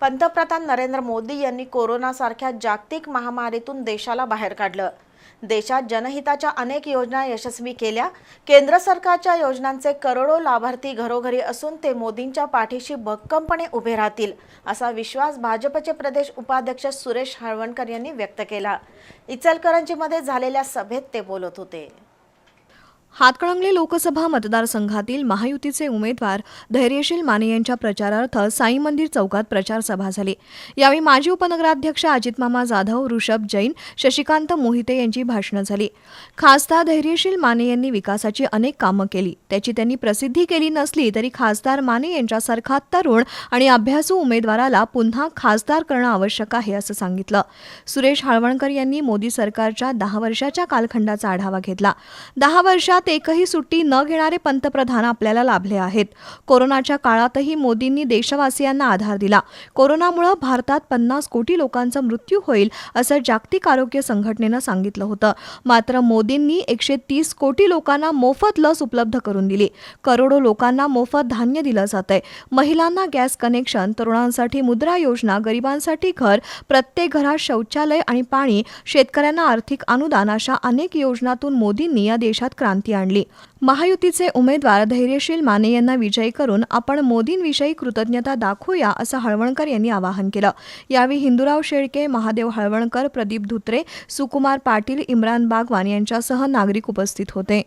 पंतप्रधान नरेंद्र मोदी यांनी कोरोनासारख्या जागतिक महामारीतून देशाला बाहेर काढलं. देशात जनहिताच्या अनेक योजना यशस्वी केल्या. केंद्र सरकारच्या योजनांचे करोडो लाभार्थी घरोघरी असून ते मोदींच्या पाठीशी भक्कमपणे उभे राहतील असा विश्वास भाजपचे प्रदेश उपाध्यक्ष सुरेश हळवणकर यांनी व्यक्त केला. इचलकरंजीमध्ये झालेल्या सभेत ते बोलत होते. हातकणंगले लोकसभा मतदारसंघातील महायुतीचे उमेदवार धैर्यशील माने यांच्या प्रचारार्थ साई मंदिर चौकात प्रचार सभा झाली. यावेळी माजी उपनगराध्यक्ष अजितमामा जाधव ऋषभ जैन शशिकांत मोहिते यांची भाषणं झाली. खासदार धैर्यशील माने यांनी विकासाची अनेक कामं केली. त्याची त्यांनी प्रसिद्धी केली नसली तरी खासदार माने यांच्यासारखा तरुण आणि अभ्यासू उमेदवाराला पुन्हा खासदार करणं आवश्यक आहे असं सांगितलं. सुरेश हाळवणकर यांनी मोदी सरकारच्या दहा वर्षाच्या कालखंडाचा आढावा घेतला. दहा वर्षात एकही सुट्टी न घेणारे पंतप्रधान आपल्याला लाभले आहेत. कोरोनाच्या काळातही मोदींनी देशवासियांना आधार दिला. कोरोनामुळे भारतात पन्नास कोटी लोकांचा मृत्यू होईल असं जागतिक आरोग्य संघटनेनं सांगितलं होतं. मात्र मोदींनी एकशे तीस कोटी लोकांना मोफत लस उपलब्ध करून दिली. करोडो लोकांना मोफत धान्य दिलं जातंय. महिलांना गॅस कनेक्शन तरुणांसाठी मुद्रा योजना गरिबांसाठी घर प्रत्येक घरात शौचालय आणि पाणी शेतकऱ्यांना आर्थिक अनुदान अशा अनेक योजनातून मोदींनी या देशात क्रांती आणली. महायुतीचे उमेदवार धैर्यशील माने यांना विजयी करून आपण मोदींविषयी कृतज्ञता दाखवूया असं हळवणकर यांनी आवाहन केलं. यावेळी हिंदुराव शेळके महादेव हळवणकर प्रदीप धुत्रे सुकुमार पाटील इम्रान बागवान यांच्यासह नागरिक उपस्थित होते.